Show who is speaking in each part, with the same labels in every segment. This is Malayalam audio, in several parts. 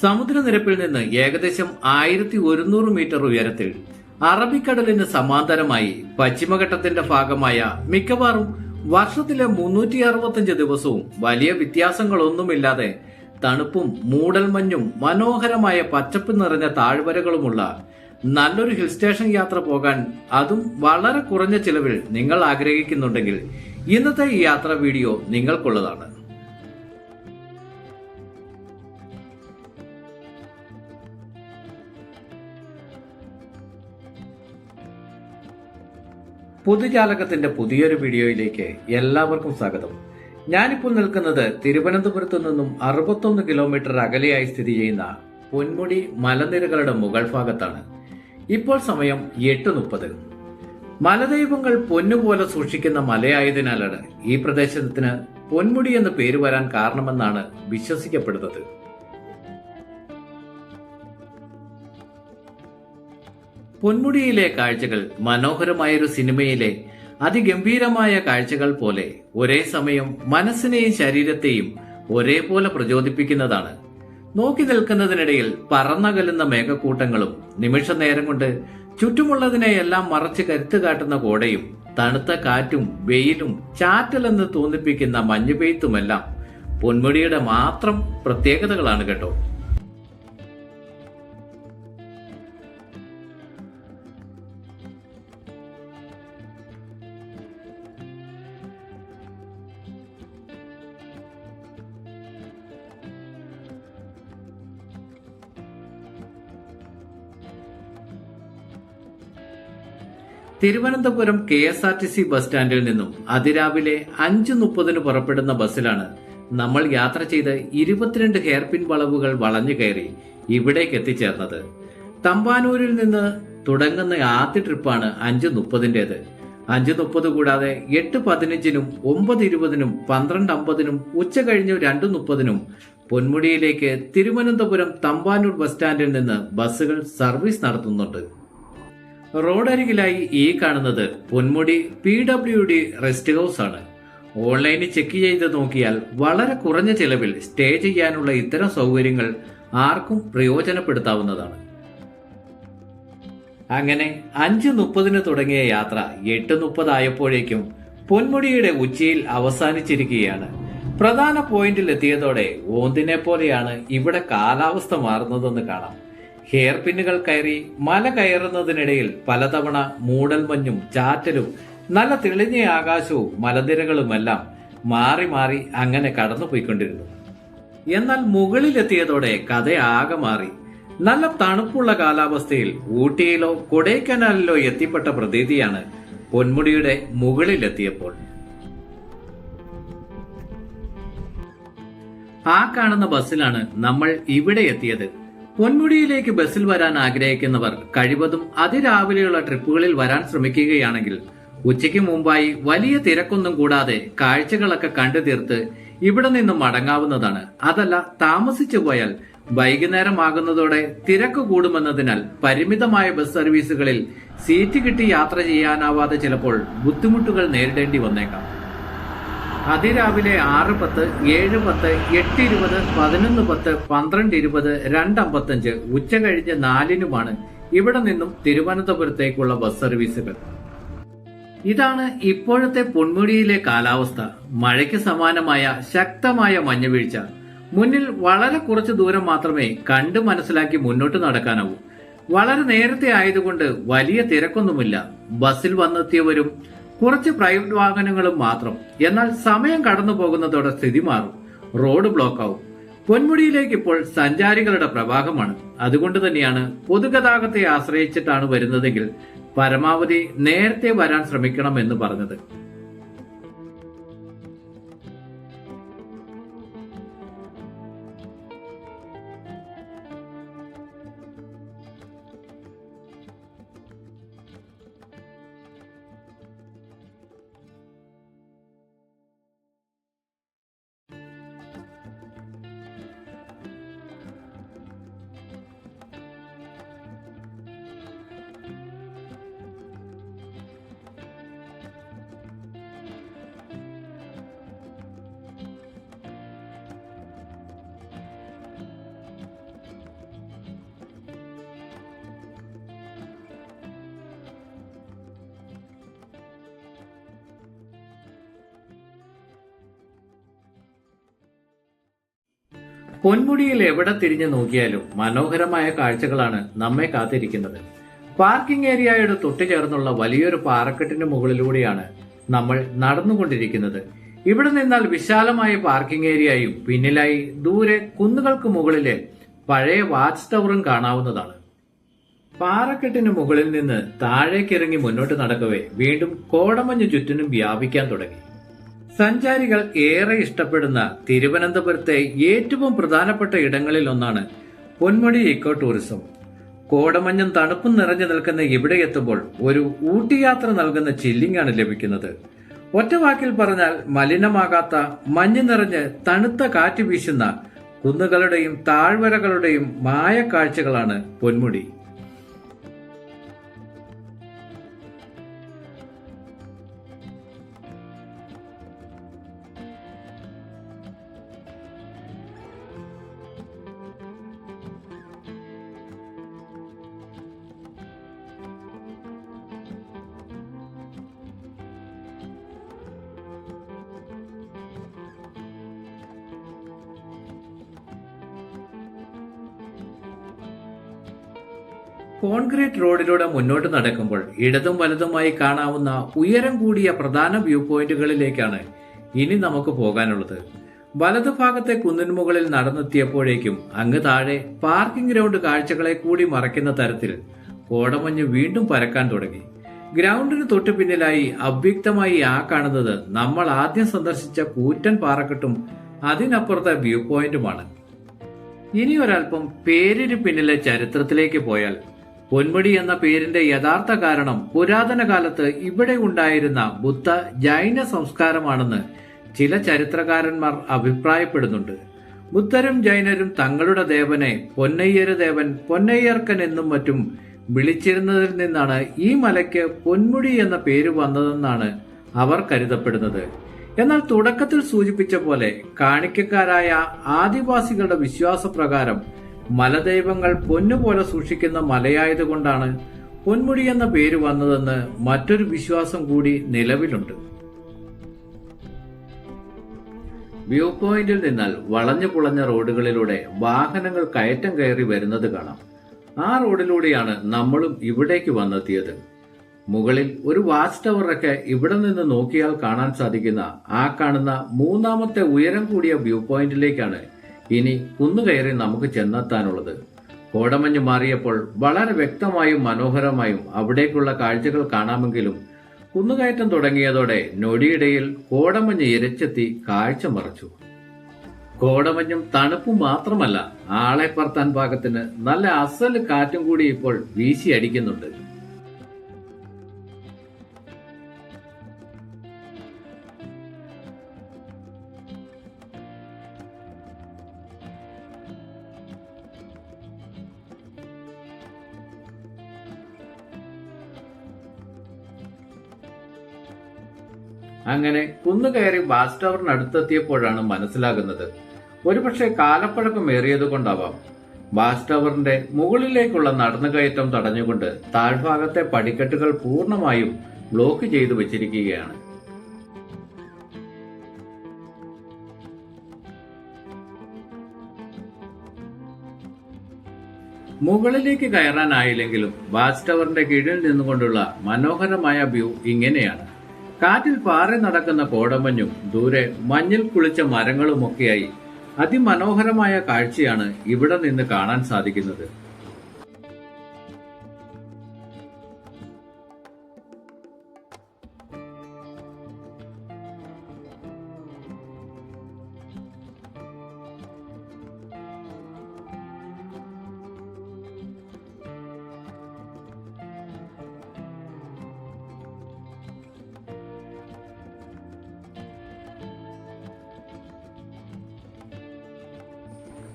Speaker 1: സമുദ്രനിരപ്പിൽ നിന്ന് ഏകദേശം ആയിരത്തി ഒരുന്നൂറ് മീറ്റർ ഉയരത്തിൽ അറബിക്കടലിന് സമാന്തരമായി പശ്ചിമഘട്ടത്തിന്റെ ഭാഗമായ മിക്കവാറും വർഷത്തിലെ മുന്നൂറ്റി അറുപത്തിയഞ്ച് ദിവസവും വലിയ വ്യത്യാസങ്ങളൊന്നുമില്ലാതെ തണുപ്പും മൂടൽമഞ്ഞും മനോഹരമായ പച്ചപ്പ് നിറഞ്ഞ താഴ്വരകളുമുള്ള നല്ലൊരു ഹിൽ സ്റ്റേഷൻ യാത്ര പോകാൻ അതും വളരെ കുറഞ്ഞ ചിലവിൽ നിങ്ങൾ ആഗ്രഹിക്കുന്നുണ്ടെങ്കിൽ ഇന്നത്തെ ഈ യാത്രാ വീഡിയോ നിങ്ങൾക്കുള്ളതാണ്. പുതുജാലകത്തിന്റെ പുതിയൊരു വീഡിയോയിലേക്ക് എല്ലാവർക്കും സ്വാഗതം. ഞാനിപ്പോൾ നിൽക്കുന്നത് തിരുവനന്തപുരത്തു നിന്നും അറുപത്തൊന്ന് കിലോമീറ്റർ അകലെയായി സ്ഥിതി ചെയ്യുന്ന പൊന്മുടി മലനിരകളുടെ മുകൾ ഭാഗത്താണ്. ഇപ്പോൾ സമയം എട്ട് മുപ്പത്. മലദൈവങ്ങൾ പൊന്നുപോലെ സൂക്ഷിക്കുന്ന മലയായതിനാലാണ് ഈ പ്രദേശത്തിന് പൊന്മുടി എന്ന പേര് വരാൻ കാരണമെന്നാണ് വിശ്വസിക്കപ്പെടുന്നത്. പൊന്മുടിയിലെ കാഴ്ചകൾ മനോഹരമായൊരു സിനിമയിലെ അതിഗംഭീരമായ കാഴ്ചകൾ പോലെ ഒരേ സമയം മനസ്സിനെയും ശരീരത്തെയും ഒരേപോലെ പ്രചോദിപ്പിക്കുന്നതാണ്. നോക്കി നിൽക്കുന്നതിനിടയിൽ പറന്നകലുന്ന മേഘക്കൂട്ടങ്ങളും നിമിഷ നേരം കൊണ്ട് ചുറ്റുമുള്ളതിനെയെല്ലാം മറച്ച് കരുത്തു കാട്ടുന്ന കോടയും തണുത്ത കാറ്റും വെയിലും ചാറ്റലെന്ന് തോന്നിപ്പിക്കുന്ന മഞ്ഞുപെയ്ത്തുമെല്ലാം പൊന്മുടിയുടെ മാത്രം പ്രത്യേകതകളാണ് കേട്ടോ. Thiruvananthapuram K S R T C bus സ്റ്റാൻഡിൽ നിന്നും അതിരാവിലെ അഞ്ച് മുപ്പതിന് പുറപ്പെടുന്ന ബസ്സിലാണ് നമ്മൾ യാത്ര ചെയ്ത് ഇരുപത്തിരണ്ട് ഹെയർപിൻ വളവുകൾ വളഞ്ഞു കയറി ഇവിടേക്ക് എത്തിച്ചേർന്നത്. തമ്പാനൂരിൽ നിന്ന് തുടങ്ങുന്ന ആദ്യ ട്രിപ്പാണ് അഞ്ച് മുപ്പതിന്റെത് അഞ്ച് മുപ്പത് കൂടാതെ എട്ട് പതിനഞ്ചിനും ഒമ്പത് ഇരുപതിനും പന്ത്രണ്ട് അമ്പതിനും ഉച്ച കഴിഞ്ഞു രണ്ട് മുപ്പതിനും പൊന്മുടിയിലേക്ക് തിരുവനന്തപുരം തമ്പാനൂർ ബസ് സ്റ്റാൻഡിൽ നിന്ന് ബസ്സുകൾ സർവീസ് നടത്തുന്നുണ്ട്. റോഡരികിലായി ഈ കാണുന്നത് Ponmudi P W D rest house ആണ് ഓൺലൈനിൽ ചെക്ക് ചെയ്ത് നോക്കിയാൽ വളരെ കുറഞ്ഞ ചെലവിൽ സ്റ്റേ ചെയ്യാനുള്ള ഇത്തരം സൗകര്യങ്ങൾ ആർക്കും പ്രയോജനപ്പെടുത്താവുന്നതാണ്. അങ്ങനെ അഞ്ച് മുപ്പതിന് തുടങ്ങിയ യാത്ര എട്ട് മുപ്പതായപ്പോഴേക്കും പൊന്മുടിയുടെ ഉച്ചയിൽ അവസാനിച്ചിരിക്കുകയാണ്. പ്രധാന പോയിന്റിൽ എത്തിയതോടെ ഓന്തിനെ പോലെയാണ് ഇവിടെ കാലാവസ്ഥ മാറുന്നതെന്ന് കാണാം. ഹെയർ പിന്നുകൾ കയറി മല കയറുന്നതിനിടയിൽ പലതവണ മൂടൽമഞ്ഞും ചാറ്റലും നല്ല തെളിഞ്ഞ ആകാശവും മലനിരകളുമെല്ലാം മാറി മാറി അങ്ങനെ കടന്നുപോയിക്കൊണ്ടിരുന്നു. എന്നാൽ മുകളിലെത്തിയതോടെ കഥ ആകെ മാറി. നല്ല തണുപ്പുള്ള കാലാവസ്ഥയിൽ ഊട്ടിയിലോ കൊടൈക്കനാലിലോ എത്തിപ്പെട്ട പ്രതീതിയാണ് പൊന്മുടിയുടെ മുകളിലെത്തിയപ്പോൾ. ആ കാണുന്ന ബസ്സിലാണ് നമ്മൾ ഇവിടെ എത്തിയത്. പൊന്മുടിയിലേക്ക് ബസ്സിൽ വരാൻ ആഗ്രഹിക്കുന്നവർ കഴിവതും അതിരാവിലെയുള്ള ട്രിപ്പുകളിൽ വരാൻ ശ്രമിക്കുകയാണെങ്കിൽ ഉച്ചയ്ക്ക് മുമ്പായി വലിയ തിരക്കൊന്നും കൂടാതെ കാഴ്ചകളൊക്കെ കണ്ടു തീർത്ത് ഇവിടെ നിന്നും മടങ്ങാവുന്നതാണ്. അതല്ല താമസിച്ചു പോയാൽ വൈകുന്നേരമാകുന്നതോടെ തിരക്ക് കൂടുമെന്നതിനാൽ പരിമിതമായ ബസ് സർവീസുകളിൽ സീറ്റ് കിട്ടി യാത്ര ചെയ്യാനാവാതെ ചിലപ്പോൾ ബുദ്ധിമുട്ടുകൾ നേരിടേണ്ടി വന്നേക്കാം. അതിരാവിലെ ആറ് പത്ത് ഏഴ് പത്ത് എട്ട് ഇരുപത് പതിനൊന്ന് പത്ത് പന്ത്രണ്ട് ഇരുപത് രണ്ടമ്പത്തഞ്ച് ഉച്ച കഴിഞ്ഞ് നാലിനുമാണ് ഇവിടെ നിന്നും തിരുവനന്തപുരത്തേക്കുള്ള ബസ് സർവീസുകൾ. ഇതാണ് ഇപ്പോഴത്തെ പൊന്മുടിയിലെ കാലാവസ്ഥ. മഴയ്ക്ക് സമാനമായ ശക്തമായ മഞ്ഞുവീഴ്ച. മുന്നിൽ വളരെ കുറച്ച് ദൂരം മാത്രമേ കണ്ട് മനസ്സിലാക്കി മുന്നോട്ട് നടക്കാനാവൂ. വളരെ നേരത്തെ ആയതുകൊണ്ട് വലിയ തിരക്കൊന്നുമില്ല. ബസ്സിൽ വന്നെത്തിയവരും കുറച്ച് പ്രൈവറ്റ് വാഹനങ്ങളും മാത്രം. എന്നാൽ സമയം കടന്നു പോകുന്നതോടെ സ്ഥിതി മാറും. റോഡ് ബ്ലോക്ക് ആവും പൊന്മുടിയിലേക്ക് ഇപ്പോൾ സഞ്ചാരികളുടെ പ്രവാഹമാണ്. അതുകൊണ്ട് തന്നെയാണ് പൊതുഗതാഗത്തെ ആശ്രയിച്ചിട്ടാണ് വരുന്നതെങ്കിൽ പരമാവധി നേരത്തെ വരാൻ ശ്രമിക്കണം എന്ന് പറഞ്ഞത്. പൊന്മുടിയിൽ എവിടെ തിരിഞ്ഞു നോക്കിയാലും മനോഹരമായ കാഴ്ചകളാണ് നമ്മെ കാത്തിരിക്കുന്നത്. പാർക്കിംഗ് ഏരിയയുടെ തൊട്ടുചേർന്നുള്ള വലിയൊരു പാറക്കെട്ടിന് മുകളിലൂടെയാണ് നമ്മൾ നടന്നുകൊണ്ടിരിക്കുന്നത്. ഇവിടെ നിന്നാൽ വിശാലമായ പാർക്കിംഗ് ഏരിയയും പിന്നിലായി ദൂരെ കുന്നുകൾക്ക് മുകളിലെ പഴയ വാച്ച് ടവറും കാണാവുന്നതാണ്. പാറക്കെട്ടിന് മുകളിൽ നിന്ന് താഴേക്കിറങ്ങി മുന്നോട്ട് നടക്കവേ വീണ്ടും കോടമഞ്ഞ് ചുറ്റിനും വ്യാപിക്കാൻ തുടങ്ങി. സഞ്ചാരികൾ ഏറെ ഇഷ്ടപ്പെടുന്ന തിരുവനന്തപുരത്തെ ഏറ്റവും പ്രധാനപ്പെട്ട ഇടങ്ങളിൽ ഒന്നാണ് പൊന്മുടി ഇക്കോ ടൂറിസം. കോടമഞ്ഞും തണുപ്പും നിറഞ്ഞു നിൽക്കുന്ന ഇവിടെ എത്തുമ്പോൾ ഒരു ഊട്ടിയാത്ര നൽകുന്ന ചില്ലിങ്ങാണ് ലഭിക്കുന്നത്. ഒറ്റവാക്കിൽ പറഞ്ഞാൽ മലിനമാകാത്ത മഞ്ഞ് നിറഞ്ഞ് തണുത്ത കാറ്റ് വീശുന്ന കുന്നുകളുടെയും താഴ്വരകളുടെയും മായക്കാഴ്ചകളാണ് പൊന്മുടി. കോൺക്രീറ്റ് റോഡിലൂടെ മുന്നോട്ട് നടക്കുമ്പോൾ ഇടതും വലതുമായി കാണാവുന്ന ഉയരം കൂടിയ പ്രധാന വ്യൂ പോയിന്റുകളിലേക്കാണ് ഇനി നമുക്ക് പോകാനുള്ളത്. വലതുഭാഗത്തെ കുന്നിന് മുകളിൽ നടന്നെത്തിയപ്പോഴേക്കും അങ്ങ് താഴെ പാർക്കിംഗ് ഗ്രൗണ്ട് കാഴ്ചകളെ കൂടി മറയ്ക്കുന്ന തരത്തിൽ കോടമഞ്ഞ് വീണ്ടും പരക്കാൻ തുടങ്ങി. ഗ്രൗണ്ടിന് തൊട്ടു പിന്നിലായി അവ്യക്തമായി ആ കാണുന്നത് നമ്മൾ ആദ്യം സന്ദർശിച്ച കൂറ്റൻ പാറക്കെട്ടും അതിനപ്പുറത്തെ വ്യൂ പോയിന്റുമാണ്. ഇനി ഒരൽപ്പം പേരിന് പിന്നിലെ ചരിത്രത്തിലേക്ക് പോയാൽ പൊന്മുടി എന്ന പേരിന്റെ യഥാർത്ഥ കാരണം പുരാതന കാലത്ത് ഇവിടെ ഉണ്ടായിരുന്ന ബുദ്ധ ജൈന സംസ്കാരമാണെന്ന് ചില ചരിത്രകാരന്മാർ അഭിപ്രായപ്പെടുന്നുണ്ട്. ബുദ്ധരും ജൈനരും തങ്ങളുടെ ദേവനെ പൊന്നയ്യര് ദേവൻ പൊന്നയ്യർക്കൻ എന്നും മറ്റും വിളിച്ചിരുന്നതിൽ നിന്നാണ് ഈ മലയ്ക്ക് പൊന്മുടി എന്ന പേര് വന്നതെന്നാണ് അവർ കരുതപ്പെടുന്നത്. എന്നാൽ തുടക്കത്തിൽ സൂചിപ്പിച്ച പോലെ കാണിക്കക്കാരായ ആദിവാസികളുടെ വിശ്വാസപ്രകാരം മലദൈവങ്ങൾ പൊന്നുപോലെ സൂക്ഷിക്കുന്ന മലയായതുകൊണ്ടാണ് പൊന്മുടി എന്ന പേര് വന്നതെന്ന് മറ്റൊരു വിശ്വാസം കൂടി നിലവിലുണ്ട്. വ്യൂ പോയിന്റിൽ നിന്നാൽ വളഞ്ഞു പുളഞ്ഞ റോഡുകളിലൂടെ വാഹനങ്ങൾ കയറ്റം കയറി വരുന്നത് കാണാം. ആ റോഡിലൂടെയാണ് നമ്മളും ഇവിടേക്ക് വന്നെത്തിയത്. മുകളിൽ ഒരു വാച്ച് ടവറൊക്കെ ഇവിടെ നിന്ന് നോക്കിയാൽ കാണാൻ സാധിക്കുന്ന ആ കാണുന്ന മൂന്നാമത്തെ ഉയരം കൂടിയ വ്യൂ പോയിന്റിലേക്കാണ് ഇനി കുന്നുകയറി നമുക്ക് ചെന്നെത്താനുള്ളത്. കോടമഞ്ഞ് മാറിയപ്പോൾ വളരെ വ്യക്തമായും മനോഹരമായും അവിടേക്കുള്ള കാഴ്ചകൾ കാണാമെങ്കിലും കുന്നുകയറ്റം തുടങ്ങിയതോടെ നൊടിയിടയിൽ കോടമഞ്ഞ് ഇരച്ചെത്തി കാഴ്ച മറച്ചു. കോടമഞ്ഞും തണുപ്പും മാത്രമല്ല ആളെ പറത്താൻ പാകത്തിന് നല്ല അസൽ കാറ്റും കൂടി ഇപ്പോൾ വീശി അങ്ങനെ കുന്നുകയറി ബാസ് ടവറിനടുത്തെത്തിയപ്പോഴാണ് മനസ്സിലാകുന്നത്. ഒരുപക്ഷെ കാലപ്പഴക്കം ഏറിയത് കൊണ്ടാവാം. ബാസ് ടവറിന്റെ മുകളിലേക്കുള്ള നടന്നുകയറ്റം തടഞ്ഞുകൊണ്ട് താഴ്ഭാഗത്തെ പടിക്കെട്ടുകൾ പൂർണമായും ബ്ലോക്ക് ചെയ്തു വെച്ചിരിക്കുകയാണ്. മുകളിലേക്ക് കയറാനായില്ലെങ്കിലും ബാസ് ടവറിന്റെ കീഴിൽ നിന്നുകൊണ്ടുള്ള മനോഹരമായ വ്യൂ ഇങ്ങനെയാണ്. കാറ്റിൽ പാറി നടക്കുന്ന കോടമഞ്ഞും ദൂരെ മഞ്ഞിൽ കുളിച്ച മരങ്ങളുമൊക്കെയായി അതിമനോഹരമായ കാഴ്ചയാണ് ഇവിടെ നിന്ന് കാണാൻ സാധിക്കുന്നത്.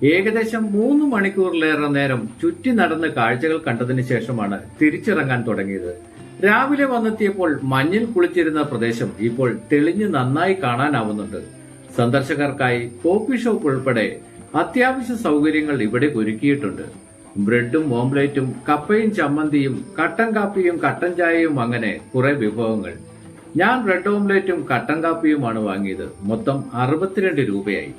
Speaker 1: ഏകദേശം മൂന്ന് മണിക്കൂറിലേറെ നേരം ചുറ്റി നടന്ന് കാഴ്ചകൾ കണ്ടതിന് ശേഷമാണ് തിരിച്ചിറങ്ങാൻ തുടങ്ങിയത്. രാവിലെ വന്നെത്തിയപ്പോൾ മഞ്ഞിൽ കുളിച്ചിരുന്ന പ്രദേശം ഇപ്പോൾ തെളിഞ്ഞ് നന്നായി കാണാനാവുന്നുണ്ട്. സന്ദർശകർക്കായി കോഫി ഷോപ്പ് ഉൾപ്പെടെ അത്യാവശ്യ സൗകര്യങ്ങൾ ഇവിടെ ഒരുക്കിയിട്ടുണ്ട്. ബ്രെഡും ഓംലേറ്റും കപ്പയും ചമ്മന്തിയും കട്ടൻ കാപ്പിയും കട്ടൻ ചായയും അങ്ങനെ കുറെ വിഭവങ്ങൾ. ഞാൻ ബ്രെഡ് ഓംലേറ്റും കട്ടൻ കാപ്പിയുമാണ് വാങ്ങിയത്. മൊത്തം അറുപത്തിരണ്ട് രൂപയായി.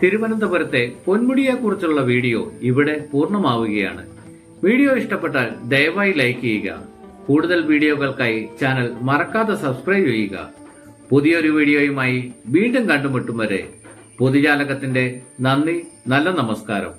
Speaker 1: തിരുവനന്തപുരത്തെ പൊന്മുടിയെക്കുറിച്ചുള്ള വീഡിയോ ഇവിടെ പൂർണമാവുകയാണ്. വീഡിയോ ഇഷ്ടപ്പെട്ടാൽ ദയവായി ലൈക്ക് ചെയ്യുക. കൂടുതൽ വീഡിയോകൾക്കായി ചാനൽ മറക്കാതെ സബ്സ്ക്രൈബ് ചെയ്യുക. പുതിയൊരു വീഡിയോയുമായി വീണ്ടും കണ്ടുമുട്ടും വരെ പൊതുജാലകത്തിന്റെ നന്ദി നല്ല നമസ്കാരം.